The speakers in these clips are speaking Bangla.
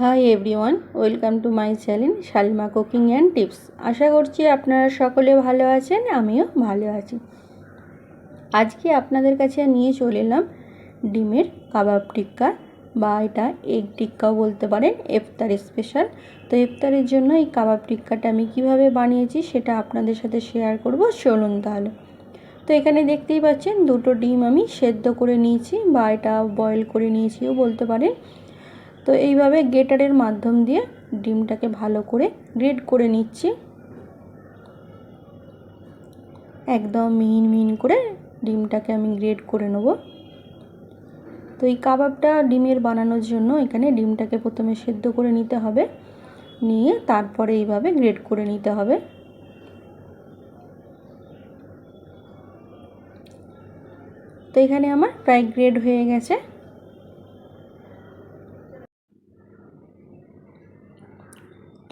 Hi everyone welcome to my channel Salma cooking and tips আশা করছি আপনারা সকলে ভালো আছেন, আমিও ভালো আছি। আজকে আপনাদের কাছে নিয়ে চলে এলাম ডিমের কাবাব টিক্কা, বা এটা এগ টিক্কাও বলতে পারেন, ইফতার স্পেশাল তো ইফতারের জন্য এই কাবাব টিক্কাটা আমি কীভাবে বানিয়েছি সেটা আপনাদের সাথে শেয়ার করব, চলুন তাহলে। তো এখানে দেখতেই পাচ্ছেন, দুটো ডিম আমি সেদ্ধ করে নিয়েছি, বা এটা বয়েল করে নিয়েছিও বলতে পারেন। তো এইভাবে গেটারের মাধ্যম দিয়ে ডিমটাকে ভালো করে গ্রেড করে নিচ্ছি। একদম মিহিন মিহিন করে ডিমটাকে আমি গ্রেড করে নেব। তো এই কাবাবটা ডিমের বানানোর জন্য এখানে ডিমটাকে প্রথমে সেদ্ধ করে নিতে হবে। নিয়ে তারপরে এইভাবে গ্রেড করে নিতে হবে। তো এখানে আমার প্রায় গ্রেড হয়ে গেছে।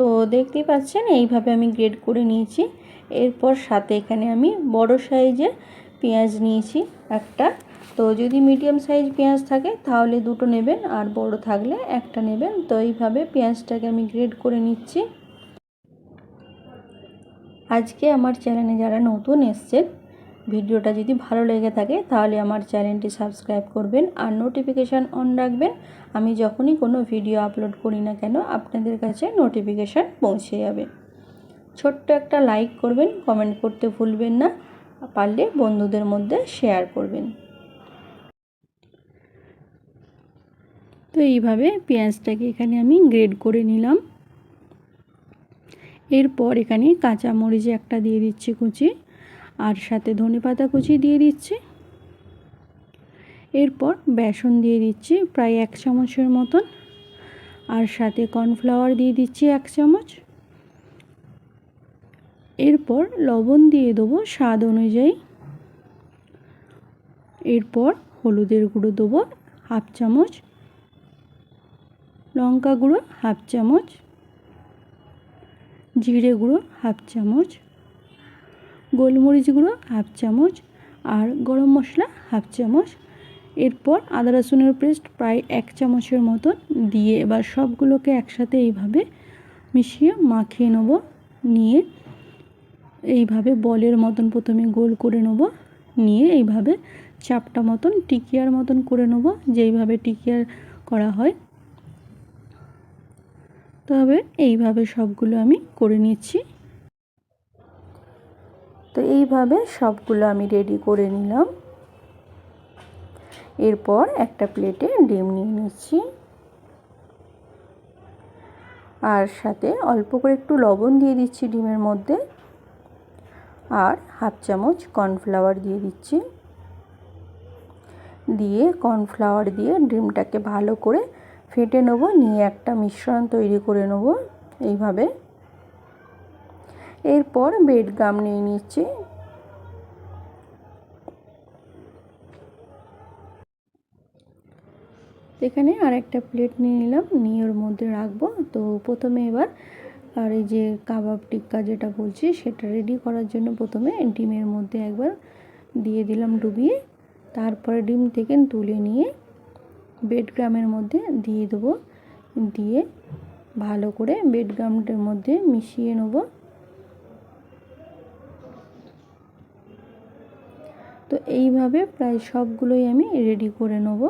তো দেখতেই পাচ্ছেন, এইভাবে আমি গ্রেড করে নিয়েছি। এরপর সাথে এখানে আমি বড় সাইজের পেঁয়াজ নিয়েছি একটা। তো যদি মিডিয়াম সাইজ পেঁয়াজ থাকে, তাহলে দুটো নেবেন, আর বড় থাকলে একটা নেবেন। তো এইভাবে পেঁয়াজটাকে আমি গ্রেড করে নিচ্ছি। আজকে আমার চ্যানেলে যারা নতুন এসছেন ভিডিওটা যদি ভালো লেগে থাকে, তাহলে আমার চ্যানেলটি সাবস্ক্রাইব করবেন আর নোটিফিকেশান অন রাখবেন। আমি যখনই কোনো ভিডিও আপলোড করি না কেন, আপনাদের কাছে নোটিফিকেশান পৌঁছে যাবে। ছোট্ট একটা লাইক করবেন কমেন্ট করতে ভুলবেন না, পারলে বন্ধুদের মধ্যে শেয়ার করবেন। তো এইভাবে পেঁয়াজটাকে এখানে আমি গ্রেড করে নিলাম। এরপর এখানে কাঁচা মরিচ একটা দিয়ে দিচ্ছি কুচি। আর সাথে ধনে পাতা কুচি দিয়ে দিচ্ছি। এরপর বেসন দিয়ে দিচ্ছি প্রায় এক চামচের মতন। আর সাথে কর্নফ্লাওয়ার দিয়ে দিচ্ছি এক চামচ। এরপর লবণ দিয়ে দেবো স্বাদ অনুযায়ী। এরপর হলুদের গুঁড়ো দেবো হাফ চামচ। লঙ্কা গুঁড়ো হাফ চামচ। জিরে গুঁড়ো হাফ চামচ। গোলমরিচ গুঁড়ো হাফ চামচ আর গরম মশলা হাফ চামচ। এরপর আদা রসুনের পেস্ট প্রায় এক চামচের মতন দিয়ে এবার সবগুলোকে একসাথে এইভাবে মিশিয়ে মাখিয়ে নেব। নিয়ে এইভাবে বলের মতন প্রথমে গোল করে নেব। নিয়ে এইভাবে চাপটা মতন টিকিয়ার মতন করে নেব, যেইভাবে টিকিয়ার করা হয়। তবে এইভাবে সবগুলো আমি করে নিচ্ছি। তো এইভাবে সবগুলো আমি রেডি করে নিলাম। এরপর একটা প্লেটে ডিম নিয়ে নিচ্ছি। আর সাথে অল্প করে একটু লবণ দিয়ে দিচ্ছি ডিমের মধ্যে। আর হাফ চামচ কর্নফ্লাওয়ার দিয়ে দিচ্ছি। দিয়ে কর্নফ্লাওয়ার দিয়ে ডিমটাকে ভালো করে ফেটে নেব, নিয়ে একটা মিশ্রণ তৈরি করে নেব। এইভাবে এরপর বেড গাম নিয়ে নিচ্ছি। এখানে আর একটা প্লেট নিয়ে নিলাম, নিয়ে ওর মধ্যে রাখব। তো প্রথমে এবার আর এই যে কাবাব টিক্কা যেটা বলছি, সেটা রেডি করার জন্য প্রথমে ডিমের মধ্যে একবার দিয়ে দিলাম ডুবিয়ে। তারপরে ডিম থেকে তুলে নিয়ে বেড গ্রামের মধ্যে দিয়ে দেবো। দিয়ে ভালো করে বেড গ্রামটার মধ্যে মিশিয়ে নেব। এইভাবে প্রায় সবগুলোই আমি রেডি করে নেব।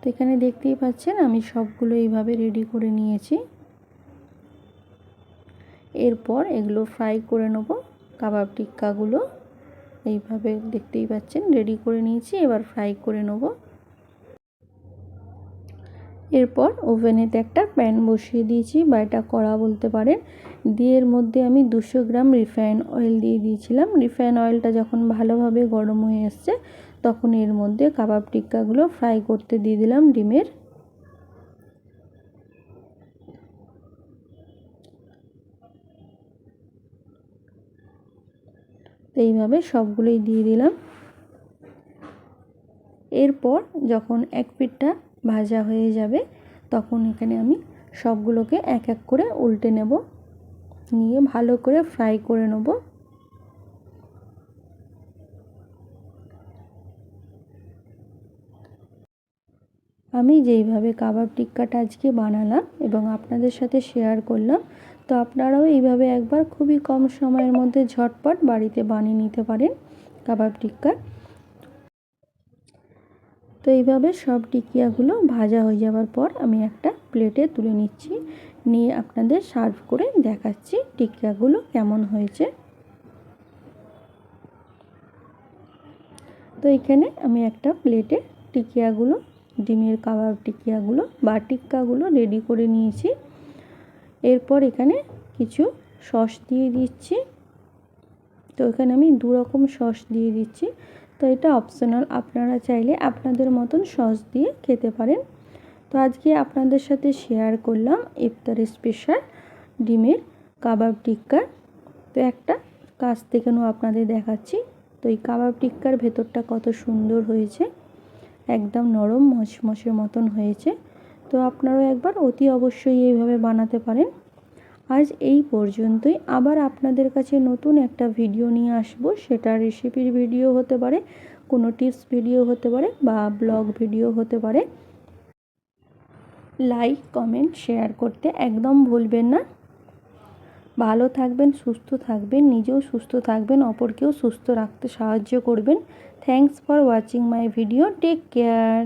তো এখানে দেখতেই পাচ্ছেন, আমি সবগুলো এইভাবে রেডি করে নিয়েছি। এরপর এগুলো ফ্রাই করে নেব, কাবাব টিক্কাগুলো। এইভাবে দেখতেই পাচ্ছেন, রেডি করে নিয়েছি, এবার ফ্রাই করে নেব। এরপর ওভেনেতে একটা প্যান বসিয়ে দিয়েছি বা এটা কড়া বলতে পারেন। দিয়ে এর মধ্যে আমি দুশো গ্রাম রিফাইন অয়েল দিয়ে দিয়েছিলাম। রিফাইন অয়েলটা যখন ভালোভাবে গরম হয়ে এসছে তখন এর মধ্যে কাবাব টিক্কাগুলো ফ্রাই করতে দিয়ে দিলাম ডিমের। এইভাবে সবগুলোই দিয়ে দিলাম। এরপর যখন এক পিঠটা ভাজা হয়ে যাবে, তখন এখানে আমি সবগুলোকে এক এক করে উল্টে নেব। নিয়ে ভালো করে ফ্রাই করে নেব। আমি যেইভাবে কাবাব টিক্কাটা আজকে বানালাম এবং আপনাদের সাথে শেয়ার করলাম, তো আপনারাও এইভাবে একবার খুবই কম সময়ের মধ্যে ঝটপট বাড়িতে বানিয়ে নিতে পারেন কাবাব টিক্কা। তো এইভাবে সব টিকিয়াগুলো ভাজা হয়ে যাওয়ার পর আমি একটা প্লেটে তুলে নিচ্ছি। নিয়ে আপনাদের সার্ভ করে দেখাচ্ছি টিকিয়াগুলো কেমন হয়েছে। তো এখানে আমি একটা প্লেটে টিকিয়াগুলো, ডিমের কাবাব টিকিয়াগুলো বা টিক্কাগুলো রেডি করে নিয়েছি। এরপর এখানে কিছু সস দিয়ে দিচ্ছি। তো এখানে আমি দু রকম সস দিয়ে দিচ্ছি। তো এটা অপশনাল আপনারা চাইলে আপনাদের মতন সস দিয়ে খেতে পারেন। তো আজকে আপনাদের সাথে শেয়ার করলাম ইফতার স্পেশাল ডিমের কাবাব টিক্কার তো একটা কাছ থেকেও আপনাদের দেখাচ্ছি। তো এই কাবাব টিক্কার ভেতরটা কত সুন্দর হয়েছে, একদম নরম মচমচের মতন হয়েছে। তো আপনারাও একবার অতি অবশ্যই এইভাবে বানাতে পারেন। আজ এই পর্যন্তই। আবার আপনাদের কাছে নতুন একটা ভিডিও নিয়ে আসব। সেটা রেসিপির ভিডিও হতে পারে, কোনো টিপস ভিডিও হতে পারে বা ব্লগ ভিডিও হতে পারে। লাইক কমেন্ট শেয়ার করতে একদম ভুলবেন না। ভালো থাকবেন, সুস্থ থাকবেন, নিজেও সুস্থ থাকবেন, অপরকেও সুস্থ রাখতে সাহায্য করবেন। Thanks for watching my video take care